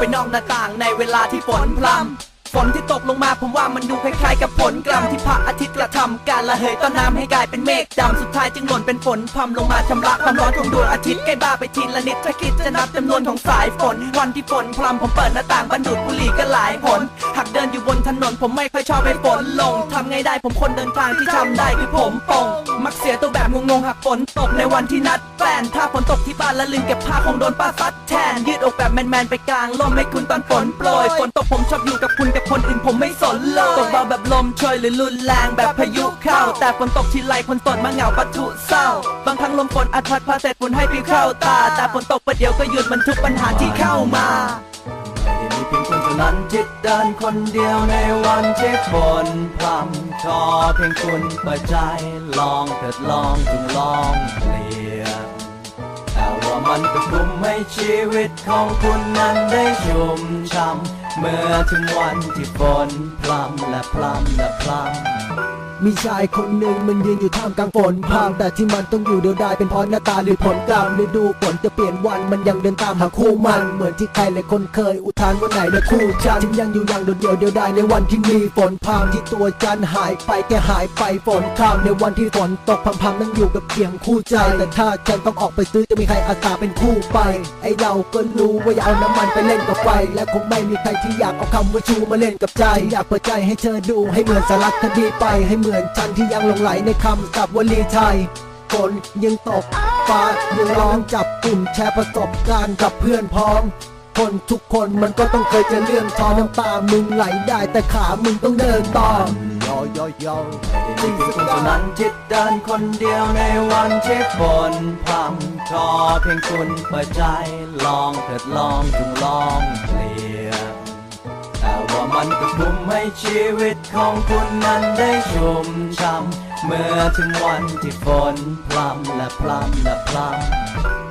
ไปนอกหน้าต่างในเวลาที่ฝนพรำฝนที่ตกลงมาผมว่ามันดูคล้ายๆกับฝนกรรมที่พระอาทิตย์กระทำการละเหยต้นน้ำให้กลายเป็นเมฆดำสุดท้ายจึงหล่นเป็นฝนพรำลงมาชำระความร้อนของดวงอาทิตย์ใกล้บ้าไปทีละนิดถ้าคิดจะนับจำนวนของสายฝนวันที่ฝนพรำผมเปิดหน้าต่างบรรดุดบุหรี่ก็หลายผลหากเดินอยู่บนถนนผมไม่ค่อยชอบให้ฝนลงำไงได้ผมคนเดินทางที่ทำได้คือผมปงมักเสียตัวแบบงงๆหากฝนตกในวันที่นัดแฟนถ้าฝนตกที่บ้านแล้วลืมเก็บผ้าคงโดนป้าซัดแทน ยืดอกแบบแมนๆไปกลางลมให้คุณตอนฝนโปรยฝนตกผมชอบอยู่กับคุณกับคนอื่นผมไม่สนเลยตกเบาแบบลมโชยหรือรุนแรงแบบพายุเข้า แต่ฝนตกทีไรคนตนมาเหงาปะทุเศร้า บางครั้งลมฝนอัดพัดพาเศษฝุ่นให้ปลิวเข้าตา แต่ฝนตกประเดี๋ยวก็หยุดมันทุกปัญหาที่เข้ามา นั้นที่เดินคนเดียวในวันที่ฝนพรำขอเพียงคุณเปิดใจลองเถิดลองจึงลองเปลี่ยนแต่ว่ามันก็คลุมให้ชีวิตของคุณนั้นได้ชุ่มช่ำเมื่อถึงวันที่ฝนพรำและพรำและพรำ มีชายคนหนึ่งมันยืนอยู่ท่ามกลางฝนพรางแต่ที่มันต้องอยู่เดียวดายเป็นเพราะหน้าตาหรือผลกรรมฤดูฝนจะเปลี่ยนวันมันยังเดินตามหาคู่มันเหมือนที่ใครหลายคนเคยอุทานว่าไหนนะคู่ฉันฉันยังอยู่อย่างโดดเดี่ยวเดียวดายในวันที่มีฝนพรางที่ตัวจันหายไปแกหายไปฝนข้ามในวันที่ฝนตกพำพำนั่งอยู่กับเพียงคู่ใจ แต่ถ้าฉันต้องออกไปซื้อจะมีใครอาสาเป็นคู่ไป ไอเราก็รู้ว่าอย่าเอาน้ำมันไปเล่นกับไฟและคงไม่มีใครที่อยากเอาคำว่าชูมาเล่นกับใจ อยากเปิดใจให้เธอดูให้เหมือนสารคดีไปให้เหมือนมือนฉันที่ยังหลงไหลในคำกับวลีไทยฝนยังตกฟ้ายังร้องจับกลุ่มแชร์ประสบการณ์กับเพื่อนพ้อง คนทุกคนมันก็ต้องเคยเจอเรื่องท้อน้ำตามึงไหลได้แต่ขามึงต้องเดินต่อยอยอยอไม่ได้มีเพียงคุณเท่านั้นที่เดินคนเดียวในวันที่ฝนพรำขอเพียงคุณเปิดใจลองเถิดลองจงลองเปลี่ยนันก็ทุ่มให้ชีวิตของคุณนั้นได้ชุ่มช้ำเมื่อถึงวันที่ฝนพรำและพรำและพรำ